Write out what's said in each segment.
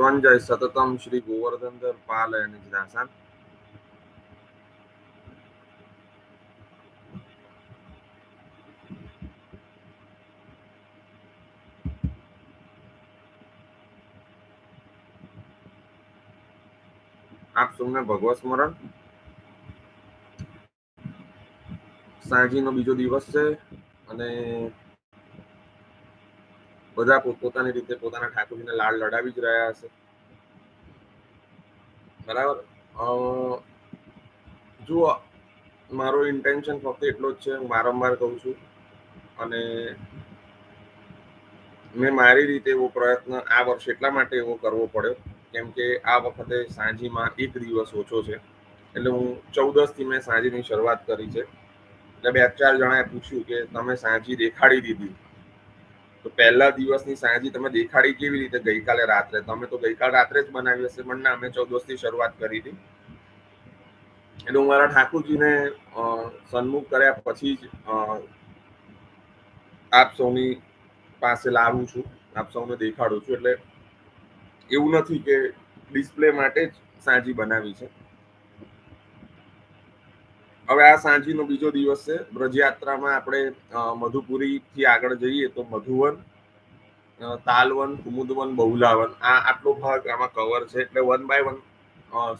ત્વંજય સતતમ શ્રી ગોવર્ધનધર પાલય નિજદાસન આપ સૌને ભગવત સ્મરણ. સાંજીનો બીજો દિવસ છે અને બધા પોતપોતાની રીતે પોતાના ઠાકોરજીને લાડ લડાવી જ રહ્યા હશે. બરાબર? જુઓ મારો ઇન્ટેન્શન ફક્ત એટલો જ છે, હું વારંવાર કહું છું, અને મેં મારી રીતે એવો પ્રયત્ન આ વર્ષ એટલા માટે એવો કરવો પડ્યો, કેમ કે આ વખતે સાંજીમાં એક દિવસ ઓછો છે. એટલે હું ચૌદસથી મેં સાંજીની શરૂઆત કરી છે. એટલે બે ચાર જણાએ પૂછ્યું કે તમે સાંજી દેખાડી દીધી. તો પહેલા દિવસની સાંજી તમે દેખાડી કેવી રીતે ગઈકાલે રાત્રે? તમે તો ગઈકાલ રાત્રે જ બનાવી હશે, પણ ના, અમે ચૌદસથી શરૂઆત કરી હતી. એટલે હું મારા ઠાકુરજીને સન્મુખ કર્યા પછી જ આપ સૌની પાસે લાવું છું, આપ સૌને દેખાડું છું. એટલે એવું નથી કે ડિસ્પ્લે માટે જ સાંજી બનાવી છે. હવે આ સાંજીનો બીજો દિવસ છે. બ્રજયાત્રામાં આપણે મધુપુરીથી આગળ જઈએ તો મધુવન તાલવન, કુમુદવન, બહુલાવન, આ આટલો ભાગ આમાં કવર છે. એટલે વન બાય વન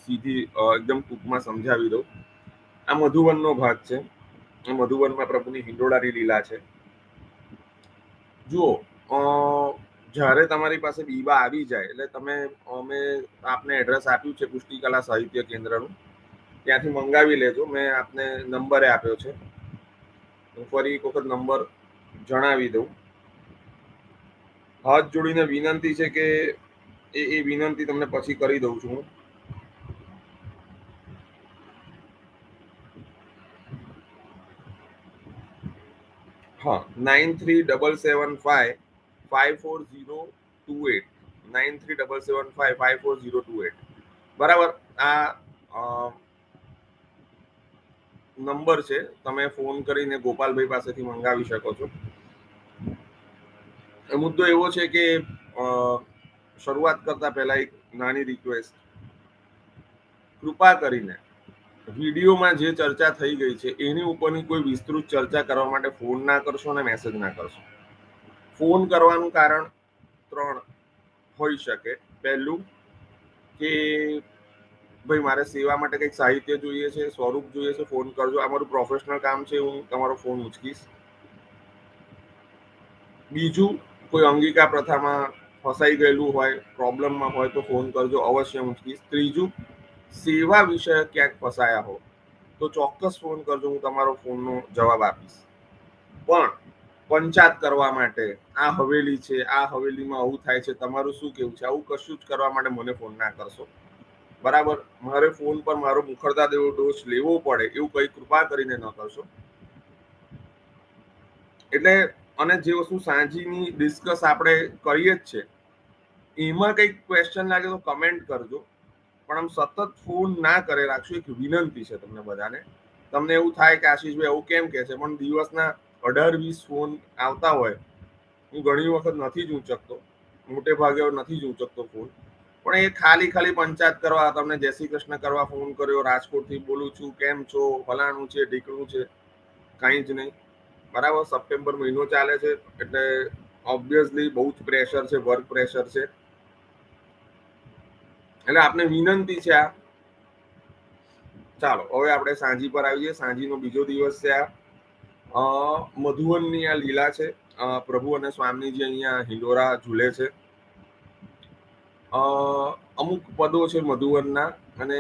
સીધી એકદમ ટૂંકમાં સમજાવી દઉં. આ મધુવનનો ભાગ છે. મધુવનમાં પ્રભુની હિંડોળાની લીલા છે. જુઓ જ્યારે તમારી પાસે બીબા આવી જાય, એટલે તમે, અમે આપને એડ્રેસ આપ્યું છે પુષ્ટિકલા સાહિત્ય કેન્દ્રનું. ત્યાંથી મંગાવી લેજો. મેં આપને નંબરે આપ્યો છે. હું ફરી એક વખત નંબર જણાવી દઉં. હાથ જોડીને વિનંતી છે કે એ એ વિનંતી તમને પછી કરી દઉં છું હું. હા, nine three double seven five five four zero two eight. Nine three double seven five five four zero two eight. બરાબર? આ નંબર છે. તમે ફોન કરીને ગોપાલભાઈ પાસેથી મંગાવી શકો છો. મુદ્દો એવો છે કે શરૂઆત કરતા પહેલા એક નાની રિક્વેસ્ટ કૃપા કરીને વિડીયોમાં જે ચર્ચા થઈ ગઈ છે, એની ઉપરની કોઈ વિસ્તૃત ચર્ચા કરવા માટે ફોન ના કરશો અને મેસેજ ના કરશો. ફોન કરવાનું કારણ ત્રણ હોઈ શકે. પહેલું ભાઈ, મારે સેવા માટે કંઈક સાહિત્ય જોઈએ છે, સ્વરૂપ જોઈએ છે, ફોન કરજો. આ મારું પ્રોફેશનલ કામ છે, હું તમારો ફોન ઉચકીશ. બીજું, કોઈ અંગિકા પ્રથામાં ફસાઈ ગયેલું હોય પ્રોબ્લેમમાં હોય તો ફોન કરજો, અવશ્ય ઉચકીશ. ત્રીજું, સેવા વિષય ક્યાંક ફસાયા હો, તો ચોક્કસ ફોન કરજો, હું તમારો ફોનનો જવાબ આપીશ. પણ, પંચાત કરવા માટે, આ હવેલી છે, આ હવેલીમાં આવું થાય છે, તમારું શું કેવું છે? આવું કશું જ કરવા માટે મને ફોન ના કરશો. બરાબર? મારે ફોન પર મારો મુખરતા દેવો ડોઝ લેવો પડે, એવું કઈ કૃપા કરીને ન કરશો. એટલે અને જે વસ્તુ સાંજીની ડિસ્કસ આપણે કરીએ જ છે, એમાં કંઈક ક્વેશ્ચન લાગે તો કમેન્ટ કરજો. પણ આમ સતત ફોન ના કરે, રાખશો એક વિનંતી છે તમને બધાને. તમને એવું થાય કે આશીષભાઈ એવું કેમ કે છે, પણ દિવસના અઢાર વીસ ફોન આવતા હોય, હું ઘણી વખત નથી જ ઉંચકતો મોટે ભાગે નથી જ ઉંચકતો ફોન પણ એ ખાલી ખાલી પંચાયત કરવા, તમને જય શ્રી કૃષ્ણ કરવા ફોન કર્યો, રાજકોટથી બોલું છું, કેમ છો, ફલાણું છે, ઢીકણું છે, કાંઈ જ નહીં. બરાબર, સપ્ટેમ્બર મહિનો ચાલે છે, એટલે ઓબ્વિયસલી બહુ જ પ્રેશર છે વર્ક પ્રેશર છે. એટલે આપને વિનંતી છે આ. ચાલો, હવે આપણે સાંજી પર આવીએ. સાંજીનો બીજો દિવસ છે આ. મધુવનની આ લીલા છે. પ્રભુ અને સ્વામીજી અહીંયા હિંડોરા ઝૂલે છે. અમુક પદો છે મધુવનના અને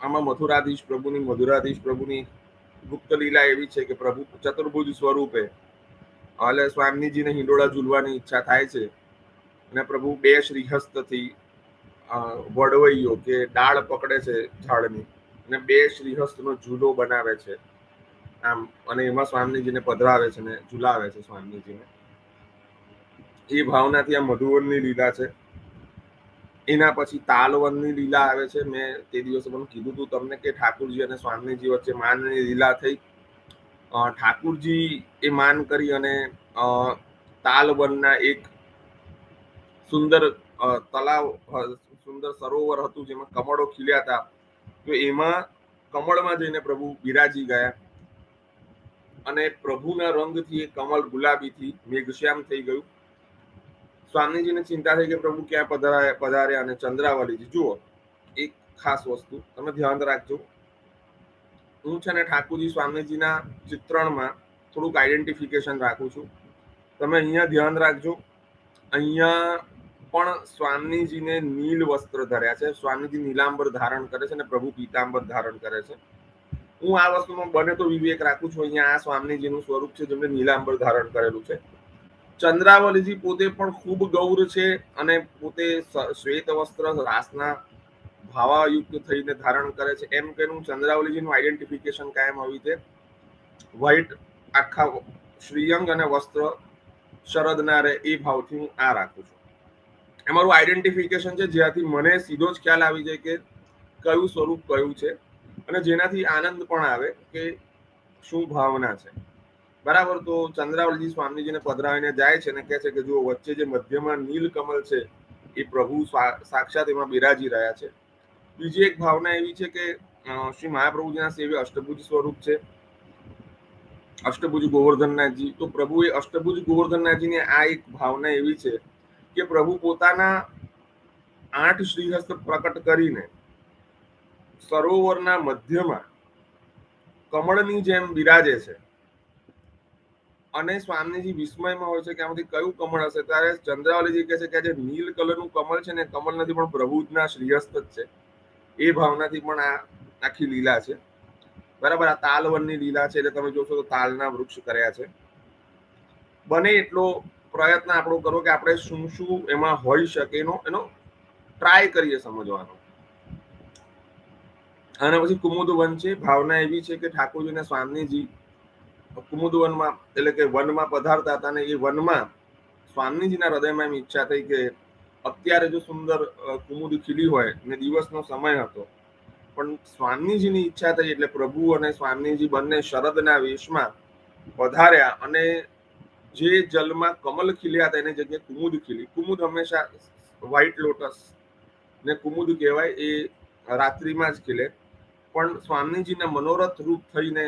આમાં મથુરાધીશ પ્રભુની, મધુરાધીશ પ્રભુની ગુપ્ત લીલા એવી છે કે પ્રભુ ચતુર્ભુજ સ્વરૂપે એટલે સ્વામીજીને હિંડોળા ઝૂલવાની ઈચ્છા થાય છે અને પ્રભુ બે શ્રીહસ્તથી વડવૈયો કે ડાળ પકડે છે ઝાડની અને બે શ્રીહસ્તનો ઝૂલો બનાવે છે. આમ, અને એમાં સ્વામીજીને પધરાવે છે ને ઝુલાવે છે સ્વામીજીને. એ ભાવનાથી આ મધુવનની લીલા છે. એના પછી તાલવનની લીલા આવે છે. મેં તે દિવસે પણ કીધું હતું તમને કે ઠાકુરજી અને સ્વામીજી વચ્ચે માનની લીલા થઈ. ઠાકુરજી એ માન કરી અને તાલવનના એક સુંદર તલાવ સુંદર સરોવર હતું જેમાં કમળો ખીલ્યા હતા. તો એમાં કમળમાં જઈને પ્રભુ બિરાજી ગયા અને પ્રભુના રંગથી એ કમળ ગુલાબીથી મેઘશ્યામ થઈ ગયું. સ્વામીજીને ચિંતા થઈ કે પ્રભુ ક્યાં પધાર્યા પધાર્યા અને ચંદ્રાવલીજી જુઓ, એક ખાસ વસ્તુ, તમે ધ્યાન રાખજો. હું છે ને ઠાકુરજી સ્વામીજીના ચિત્રણમાં થોડુંક આઈડેન્ટિફિકેશન રાખું છું. તમે અહીંયા ધ્યાન રાખજો. અહીંયા પણ સ્વામીજીને નીલ વસ્ત્ર ધર્યા છે. સ્વામીજી નીલાંબર ધારણ કરે છે અને પ્રભુ પીતાંબર ધારણ કરે છે. હું આ વસ્તુમાં બને તો વિવેક રાખું છું. અહીંયા આ સ્વામીજીનું સ્વરૂપ છે જેમણે નીલાંબર ધારણ કરેલું છે. ચંદ્રાવલીજી પોતે પણ ખૂબ ગૌર છે અને પોતે શ્વેત વસ્ત્ર રાસના ભાવાયુક્ત થઈને ધારણ કરે છે. એમ કે હું ચંદ્રાવલીજીનું આઈડેન્ટિફિકેશન કાયમ આવી છે. વ્હાઇટ આખા શ્રીયંગ અને વસ્ત્ર શરદના રહે એ ભાવથી હું આ રાખું છું. એ મારું આઈડેન્ટિફિકેશન છે, જ્યાંથી મને સીધો જ ખ્યાલ આવી જાય કે કયું સ્વરૂપ કયું છે અને જેનાથી આનંદ પણ આવે કે શું ભાવના છે. બરાબર, તો ચંદ્રાવલજી સ્વામીજીને પધરાવીને જાય છે અને કહે છે કે જુઓ, વચ્ચે જે મધ્યમાં નીલકમલ છે, એ પ્રભુ સાક્ષાત એમાં બિરાજી રહ્યા છે. બીજી એક ભાવના એવી છે કે શ્રી મહાપ્રભુજીના સેવ્ય અષ્ટભુજ સ્વરૂપ છે. અષ્ટભુજ ગોવર્ધનનાથજી, તો પ્રભુ એ અષ્ટભુજ ગોવર્ધનનાથજીની આ એક ભાવના એવી છે કે પ્રભુ પોતાના આઠ શ્રીહસ્ત પ્રકટ કરીને સરોવરના મધ્યમાં કમળની જેમ બિરાજે છે. અને સ્વામીજી વિસ્મયમાં હોય છે કે આમાંથી કયું કમળ હશે? ત્યારે ચંદ્રાવલીજી કહે છે કે જે નીલ કલરનું કમળ છે ને કમળ નથી, પણ પ્રભુજના શ્રીહસ્ત જ છે. એ ભાવનાથી પણ આ આખી લીલા છે. બરાબર, આ તાલવનની લીલા છે, એટલે તમે જોશો તો તાલના વૃક્ષ કર્યા છે. બને એટલો પ્રયત્ન આપણો કરો કે આપણે શું શું એમાં હોઈ શકે એનો એનો ટ્રાય કરીએ સમજવાનો. અને પછી કુમુદ વન છે ભાવના એવી છે કે ઠાકોરજીને સ્વામીજી કુમુદ વનમાં એટલે કે વનમાં પધારતા હતા અને એ વનમાં સ્વામીજીના હૃદયમાં એમ ઈચ્છા થઈ કે અત્યારે જો સુંદર કુમુદ ખીલી હોય ને દિવસનો સમય હતો. પણ સ્વામીજીની ઈચ્છા થઈ એટલે પ્રભુ અને સ્વામીજી બંને શરદના વેશમાં પધાર્યા અને જે જલમાં કમલ ખીલ્યા હતા એની જગ્યાએ કુમુદ ખીલી. કુમુદ હંમેશા વ્હાઈટ લોટસ ને કુમુદ કહેવાય, એ રાત્રિમાં જ ખીલે. પણ સ્વામીજીના મનોરથ રૂપ થઈને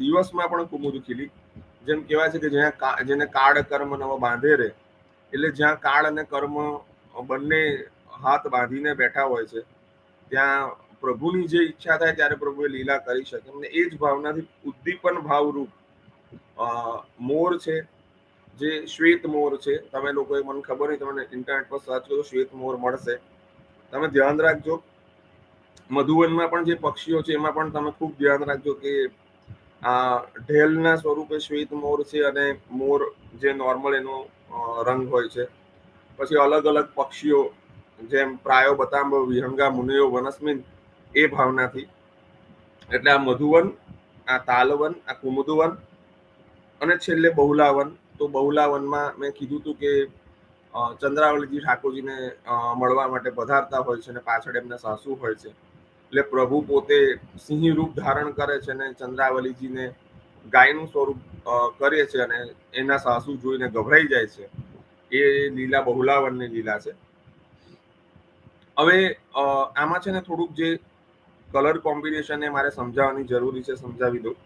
દિવસમાં પણ કુમુદ ખીલી જેમ કહેવાય છે કે જ્યાં જેને કાળ કર્મ નવ બાંધે રે, એટલે જ્યાં કાળ અને કર્મ બંને હાથ બાંધીને બેઠા હોય છે, ત્યાં પ્રભુની જે ઈચ્છા થાય ત્યારે પ્રભુએ લીલા કરી શકે. અને એ જ ભાવનાથી ઉદ્દીપન ભાવરૂપ મોર છે, જે શ્વેત મોર છે. તમે લોકોએ મને ખબર નહીં તમને ઇન્ટરનેટ પર સર્ચ કરો, શ્વેત મોર મળશે. તમે ધ્યાન રાખજો. મધુવનમાં પણ જે પક્ષીઓ છે, એમાં પણ તમે ખૂબ ધ્યાન રાખજો કે આ ઢેલના સ્વરૂપે શ્વેત મોર છે અને મોર જે નોર્મલ એનો રંગ હોય છે. પછી અલગ અલગ પક્ષીઓ જેમ પ્રાયો બતાંબ, વિહંગા, મુનિયો, વનસ્મિન, એ ભાવનાથી. એટલે આ મધુવન, આ તાલવન, આ કુમુદવન અને છેલ્લે બહુલાવન. તો બહુલાવનમાં મેં કીધું હતું કે ચંદ્રાવલીજી ઠાકોરજીને મળવા માટે પધારતા હોય છે અને પાછળ એમના સાસુ હોય છે. એટલે પ્રભુ પોતે સિંહ રૂપ ધારણ કરે છે અને ચંદ્રાવલીજીને ગાયનું સ્વરૂપ કરે છે અને એના સાસુ જોઈને ગભરાઈ જાય છે. એ લીલા બહુલાવનની લીલા છે. હવે આમાં છે ને થોડુંક જે કલર કોમ્બિનેશન એ મારે સમજાવવાની જરૂરી છે, સમજાવી દઉં.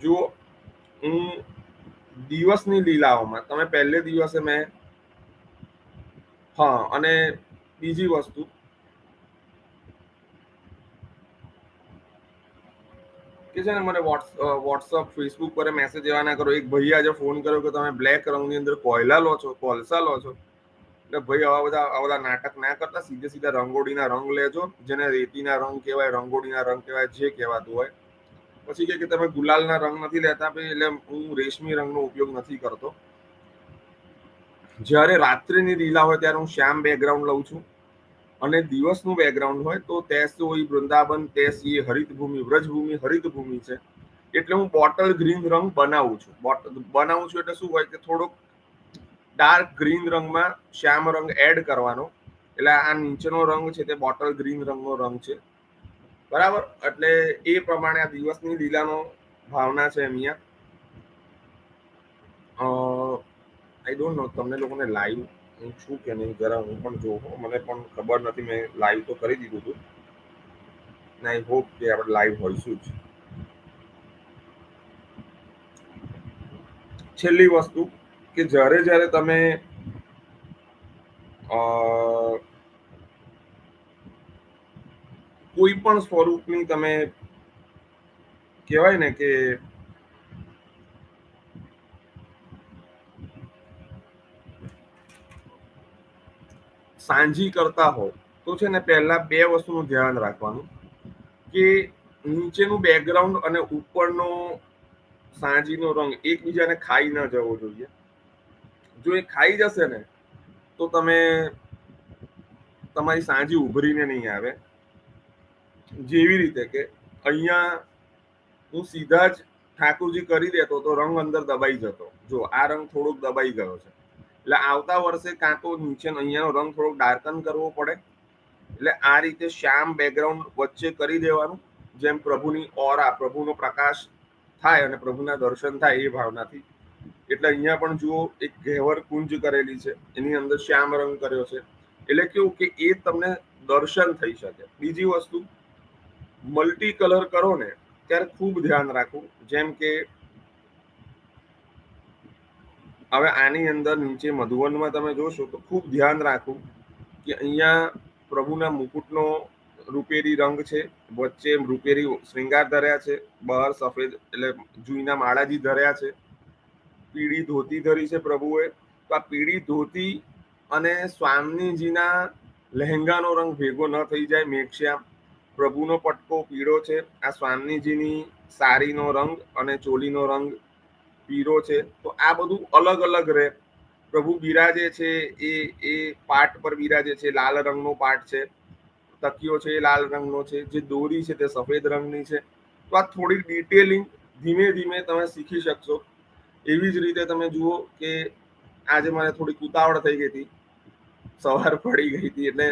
જુઓ, હું દિવસની લીલાઓમાં, તમે પહેલે દિવસે મેં, હા, અને બીજી વસ્તુ કે છે ને મને વોટ્સઅપ ફેસબુક પર મેસેજ એવા ના કરો. એક ભાઈ આજે ફોન કર્યો કે તમે બ્લેક રંગની અંદર કોયલા લો છો, કોલસા લો છો. એટલે ભાઈ આવા બધા આવા બધા નાટક ના કરતા, સીધે સીધા રંગોળીના રંગ લેજો, જેને રેતીના રંગ કહેવાય, રંગોળીના રંગ કહેવાય, જે કહેવાતું હોય. પછી કે તમે ગુલાલના રંગ નથી લેતા એટલે હું રેશમી રંગનો ઉપયોગ નથી કરતો. જ્યારે રાત્રિની લીલા હોય ત્યારે હું શ્યામ બેકગ્રાઉન્ડ લઉં છું. અને દિવસનું બેકગ્રાઉન્ડ હોય તો તેસ હોય વૃંદાવન તેસ એ હરિતભૂમિ, વ્રજભૂમિ, હરિતભૂમિ છે. એટલે હું બોટલ ગ્રીન રંગ બનાવું છું. બોટલ બનાવું છું એટલે શું હોય કે થોડોક ડાર્ક ગ્રીન રંગમાં શ્યામ રંગ એડ કરવાનો. એટલે આ નીચેનો રંગ છે તે બોટલ ગ્રીન રંગનો રંગ છે. બરાબર? એટલે એ પ્રમાણે આ દિવસની લીલાનો ભાવના છે અહીંયા. આઈ ડોન્ટ નો તમને લોકોને લાઈવ હું છું કે નહીં, જરા હું પણ જોઉં. મને પણ ખબર નથી, મેં લાઈવ તો કરી દીધું હતું. ને આઈ હોપ કે આપણે લાઈવ હોઈશું જ. છેલ્લી વસ્તુ કે જ્યારે જ્યારે તમે કોઈ પણ સ્વરૂપની તમે કહેવાય ને કે સાંજી કરતા હો તો છે ને પહેલા બે વસ્તુનું ધ્યાન રાખવાનું કે નીચેનું બેકગ્રાઉન્ડ અને ઉપરનો સાંજીનો રંગ એકબીજાને ખાઈ ન જવો જોઈએ. જો એ ખાઈ જશે ને, તો તમે તમારી સાંજી ઉભરીને નહીં આવે. જેવી રીતે કે અહીંયા હું સીધા જ ઠાકુરજી કરી દેતો તો રંગ અંદર દબાઈ જતો. જો આ રંગ થોડોક દબાઈ ગયો છે. એટલે આવતા વર્ષે કાં તો નીચે અહીંયાનો રંગ થોડો ડાર્કન કરવો પડે. એટલે આ રીતે શ્યામ બેકગ્રાઉન્ડ વચ્ચે કરી દેવાનું. જેમ પ્રભુની ઓરા પ્રભુનો પ્રકાશ થાય અને પ્રભુના દર્શન થાય એ ભાવનાથી. એટલે અહીંયા પણ જુઓ, એક ઘેવર કુંજ કરેલી છે. એની અંદર શ્યામ રંગ કર્યો છે. એટલે કેવું કે એ તમને દર્શન થઈ શકે. બીજી વસ્તુ મલ્ટી કલર કરો ને, ત્યારે ખૂબ ધ્યાન રાખવું. જેમ કે હવે આની અંદર નીચે મધુવનમાં તમે જોશો તો ખૂબ ધ્યાન રાખવું કે અહીંયા પ્રભુના મુકુટનો રૂપેરી રંગ છે, વચ્ચે રૂપેરી શ્રૃંગાર ધર્યા છે, બહાર સફેદ એટલે જુઈના માળાજી ધર્યા છે, પીળી ધોતી ધરી છે પ્રભુએ. તો આ પીળી ધોતી અને સ્વામીજીના લહેંગાનો રંગ ભેગો ન થઈ જાય મેઘશ્યામ. પ્રભુનો પટકો પીળો છે, આ સ્વામીજીની સાડીનો રંગ અને ચોલીનો રંગ પીરો છે, તો આ બધું અલગ અલગ રહે. પ્રભુ બિરાજે છે, એ એ પાટ પર બિરાજે છે, લાલ રંગનો પાટ છે. તકિયો છે એ લાલ રંગનો છે, જે દોરી છે તે સફેદ રંગની છે. તો આ થોડી ડિટેલિંગ ધીમે ધીમે તમે શીખી શકશો. એવી જ રીતે તમે જુઓ કે આજે મને થોડી ઉતાવળ થઈ ગઈ હતી. સવાર પડી ગઈ હતી એટલે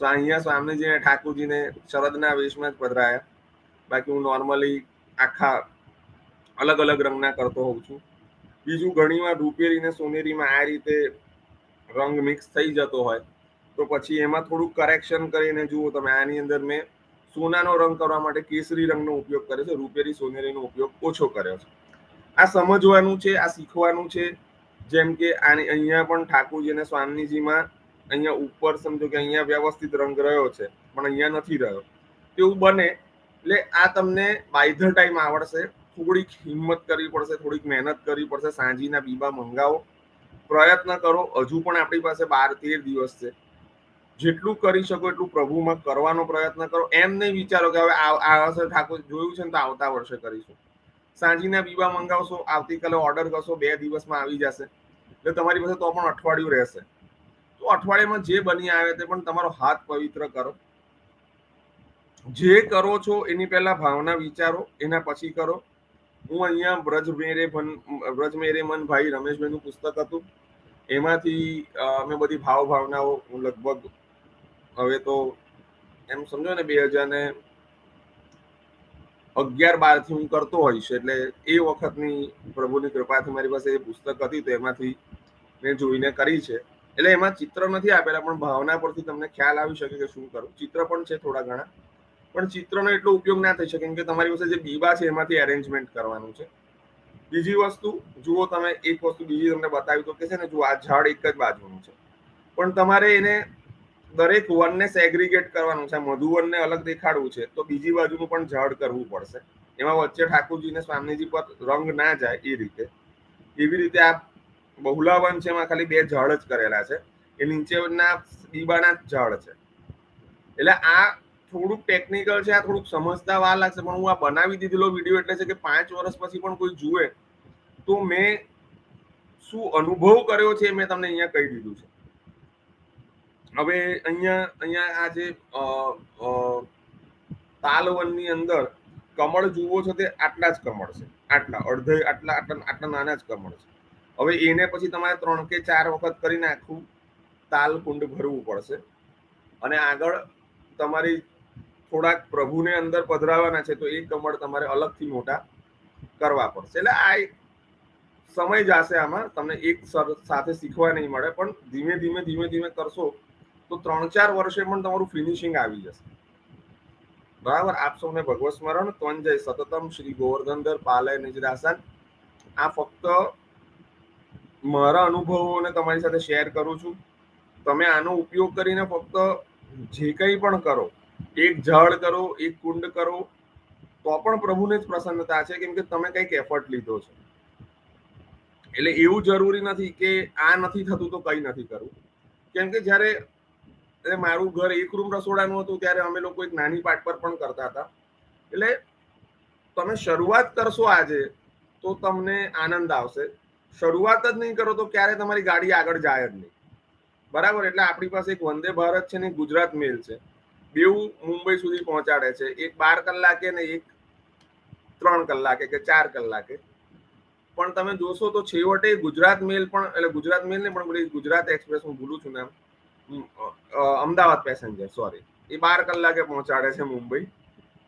અહીંયા સ્વામીજીને, ઠાકુરજીને શરદના વેશમાં જ પધરાયા. બાકી હું નોર્મલી આખા અલગ અલગ રંગના કરતો હોઉં છું. બીજું ઘણીવાર રૂપેરી ને સોનેરીમાં આ રીતે રંગ મિક્સ થઈ જતો હોય, તો પછી એમાં થોડુંક કરેક્શન કરીને જુઓ તમે, આની અંદર મેં સોનાનો રંગ કરવા માટે કેસરી રંગનો ઉપયોગ કર્યો છે, રૂપેરી સોનેરીનો ઉપયોગ ઓછો કર્યો છે. આ સમજવાનું છે, આ શીખવાનું છે, જેમ કે આની અહીંયા પણ ઠાકોરજી અને સ્વામીજીમાં અહીંયા ઉપર સમજો કે અહીંયા વ્યવસ્થિત રંગ રહ્યો છે, પણ અહીંયા નથી રહ્યો. તેવું બને એટલે આ તમને બાય ધ ટાઈમ આવડશે થોડીક હિંમત કરવી પડશે, થોડીક મહેનત કરવી પડશે, સાંજીના બીબા મંગાવો. પ્રયત્ન કરો, હજુ પણ આપણી પાસે બાર તેર દિવસ છે. જેટલું કરી શકો એટલું પ્રભુમાં કરવાનો પ્રયત્ન કરો. એમ નહીં વિચારો કે હવે આ વર્ષે ઠાકોર જોયું છે ને તો આવતા વર્ષે કરીશું. સાંજીના બીબા મંગાવશો, આવતીકાલે ઓર્ડર કરશો, બે દિવસમાં આવી જશે. એટલે તમારી પાસે તો પણ અઠવાડિયું રહેશે. તો અઠવાડિયામાં જે બની આવે તે પણ તમારો હાથ પવિત્ર કરો. જે કરો છો એની પહેલા ભાવના વિચારો, એના પછી કરો. હું અહીંયા બ્રજ મેરે ભન, બ્રજ મેરે મન ભાઈ રમેશભાઈનું પુસ્તક હતું. એમાંથી અમે બધી ભાવ ભાવનાઓ હું લગભગ હવે તો એમ સમજો ને બે હજાર ને અગિયાર બારથી હું કરતો હોઈશ, એટલે એ વખતની પ્રભુની કૃપાથી મારી પાસે એ પુસ્તક હતી, તો એમાંથી મેં જોઈને કરી છે. એટલે એમાં ચિત્ર નથી આપેલા, પણ ભાવના પરથી તમને ખ્યાલ આવી શકે કે શું કરું. ચિત્ર પણ છે થોડા ઘણા. પણ ચિત્રનો એટલો ઉપયોગ ના થઈ શકે, કેમ કે તમારી પાસે જે બીબા છે એમાંથી એરેન્જમેન્ટ કરવાનું છે. બીજી વસ્તુ, જુઓ તમે, એક વસ્તુ બીજી તમને બતાવી તો કે છે ને, જુઓ, આ ઝાડ એક જ બાજુનું છે. પણ તમારે એને દરેક વનને સેગ્રીગેટ કરવાનું છે, મધુવનને અલગ દેખાડવું છે, તો બીજી બાજુનું પણ ઝાડ કરવું પડશે. એમાં વચ્ચે ઠાકોરજીને સ્વામીજી પર રંગ ના જાય એ રીતે. એવી રીતે આ બહુલાવન છે, એમાં ખાલી બે ઝાડ જ કરેલા છે. એ નીચેના બીબાના જ ઝાડ છે. એટલે આ થોડુંક ટેકનિકલ છે, આ થોડુંક સમજતા વાર લાગશે, પણ હું આ બનાવી દીધેલો વીડિયો એટલે છે કે પાંચ વર્ષ પછી પણ કોઈ જુએ, તો મેં શું અનુભવ કર્યો છે મેં તમને અહીંયા કહી દીધું છે. હવે અહીંયા અહીંયા આ જે તાલવનની અંદર કમળ જુઓ છો તે આટલા જ કમળ છે. આટલા, અડધે આટલા આટલા આટલા નાના જ કમળ છે. હવે એને પછી તમારે ત્રણ કે ચાર વખત કરીને આખું તાલ કુંડ ભરવું પડશે. અને આગળ તમારી થોડાક પ્રભુને અંદર પધરાવાના છે, તો એ કમળ તમારે અલગથી મોટા કરવા પડશે. એટલે આ એક સમય જશે આમાં, તમને એક સાથે શીખવા નહીં મળે, પણ ધીમે ધીમે ધીમે ધીમે કરશો, તો ત્રણ ચાર વર્ષે પણ તમારું ફિનિશિંગ આવી જશે. બરાબર? આપ સૌને ભગવત સ્મરણ. ત્વંજય સતતમ શ્રી ગોવર્ધનધર પાલય નિજરાસન. આ ફક્ત મારા અનુભવોને તમારી સાથે શેર કરું છું. તમે આનો ઉપયોગ કરીને ફક્ત જે કંઈ પણ કરો એક ઝાડ કરો, એક કુંડ કરો, તો પણ પ્રભુને જ પ્રસન્નતા છે. કેમ કે તમે કંઈક એફર્ટ લીધો છે. એટલે એવું જરૂરી નથી કે આ નથી થતું તો કંઈ નથી કરવું. કેમ કે જ્યારે મારું ઘર એક રૂમ રસોડાનું હતું, ત્યારે અમે લોકો એક નાની પાટ પર પણ કરતા હતા. એટલે તમે શરૂઆત કરશો આજે, તો તમને આનંદ આવશે. શરૂઆત જ નહીં કરો તો ક્યારે તમારી ગાડી આગળ જાય જ નહીં. બરાબર? એટલે આપણી પાસે એક વંદે ભારત છે ને ગુજરાત મેલ છે. બેઉ મુંબઈ સુધી પહોંચાડે છે. એક બાર કલાકે ને એક ત્રણ કલાકે કે ચાર કલાકે. પણ તમે જોશો તો છેવટે ગુજરાત મેલ પણ, એટલે ગુજરાત મેલ ને પણ પેલી ગુજરાત એક્સપ્રેસ હું ભૂલું છું નામ અમદાવાદ પેસેન્જર સોરી એ બાર કલાકે પહોંચાડે છે મુંબઈ.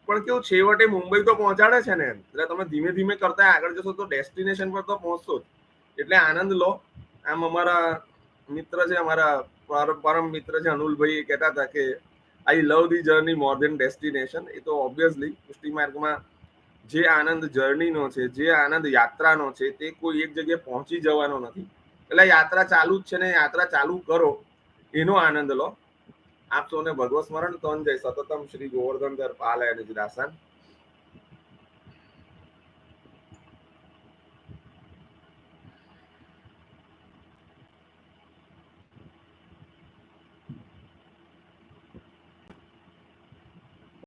પણ કેવું છેવટે મુંબઈ તો પહોંચાડે છે ને એટલે તમે ધીમે ધીમે કરતા આગળ જશો તો ડેસ્ટિનેશન પર તો પહોંચશો જ. એટલે આનંદ લો. આમ અમારા મિત્ર છે, અમારા પર- પરમ મિત્ર છે અનુલભાઈ કહેતા હતા કે I love the journey more than destination એ તો ઓબ્વિયસલી પુષ્ટિ માર્ગમાં જે આનંદ જર્નીનો છે, જે આનંદ યાત્રાનો છે, તે કોઈ એક જગ્યાએ પહોંચી જવાનો નથી. એટલે યાત્રા ચાલુ જ છે ને યાત્રા ચાલુ કરો, એનો આનંદ લો. આપ સૌને ભગવત સ્મરણ તન જય સતતમ શ્રી ગોવર્ધન ધર પાલય નિજરાસન